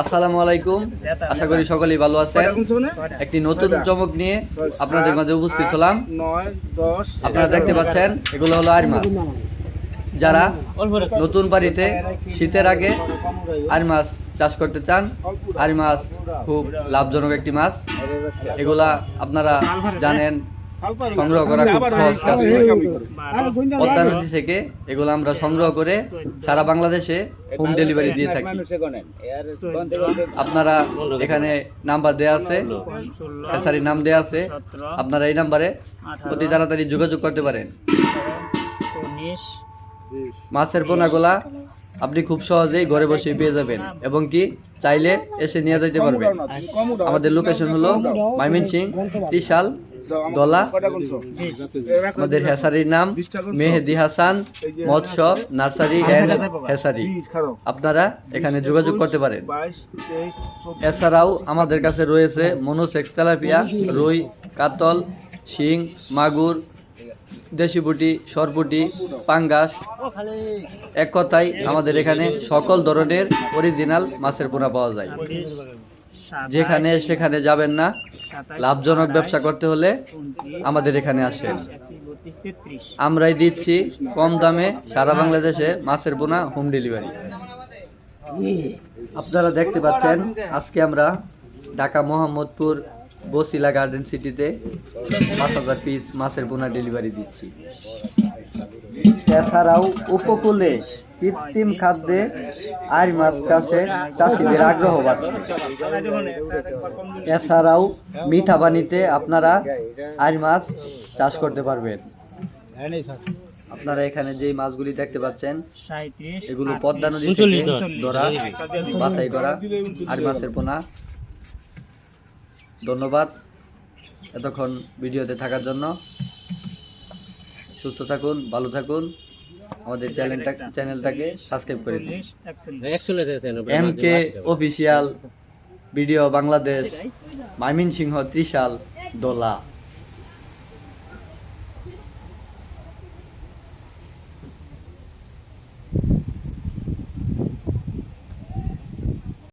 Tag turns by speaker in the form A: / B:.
A: আসসালামু আলাইকুম। আশা করি সকলেই ভালো আছেন। একটি নতুন চমক নিয়ে আপনাদের মাঝে উপস্থিত হলাম। আপনারা দেখতে পাচ্ছেন এগুলো হলো আর মাছ যারা নতুন বাড়িতে শীতের আগে আর মাছ চাষ করতে চান আর মাছ খুব লাভজনক একটি মাছ। এগুলা আপনারা জানেন সংগ্রহ করা খুব সহজ কাজ পদ্মা নদী থেকে এগুলো আমরা সংগ্রহ করে সারা বাংলাদেশে হোম ডেলিভারি দিয়ে থাকি। আপনারা এখানে নাম্বার দেয়া আছে। হ্যাসারির নাম দেয়া আছে। আপনারা এই নাম্বারে অতি তাড়াতাড়ি যোগাযোগ করতে পারেন। মাছের পোনাগুলা আপনি খুব সহজেই ঘরে বসে পেয়ে যাবেন। এবং কি চাইলে এসে নিয়ে যেতে পারবেন। আমাদের লোকেশন হলো মাইমিন সিং ত্রিশাল দলা আমাদের হেসারির নাম মেহেদি হাসান মৎস্য নার্সারি অ্যান্ড হেসারি আপনারা এখানে যোগাযোগ করতে পারেন। এছাড়াও আমাদের কাছে রয়েছে মনোসেক্স তেলাপিয়া রুই কাতল শিং মাগুর দেশিপুটি, সরপুটি, পাঙ্গাস এক কথায় আমাদের এখানে সকল ধরনের অরিজিনাল মাছের পোনা পাওয়া যায়। যেখানে সেখানে যাবেন না, লাভজনক ব্যবসা করতে হলে আমাদের এখানে আসেন। আমরাই দিচ্ছি কম দামে সারা বাংলাদেশে মাছের পোনা হোম ডেলিভারি। আপনারা দেখতে পাচ্ছেন, আজকে আমরা ঢাকা মোহাম্মদপুর বসিলা গার্ডেন সিটিতে পাঁচ হাজার পিস মাছের পোনা ডেলিভারি দিচ্ছি। এছাড়াও উপকূলে কৃত্রিম খাদ্যে আর মাছ চাষে চাষিদের আগ্রহ বাড়ছে। এছাড়াও মিঠা পানিতে আপনারা আর মাছ চাষ করতে পারবেন। আপনারা এখানে যে মাছগুলি দেখতে পাচ্ছেন এগুলো পদ্মা নদী ধরা। বাছাই করা। আর মাছের পোনা ধন্যবাদ এতক্ষণ ভিডিওতে থাকার জন্য। সুস্থ থাকুন, ভালো থাকুন। আমাদের চ্যানেলটা চ্যানেলটাকে সাবস্ক্রাইব করে দিন। M K official video Bangladesh Mymensingh Trishal Dola.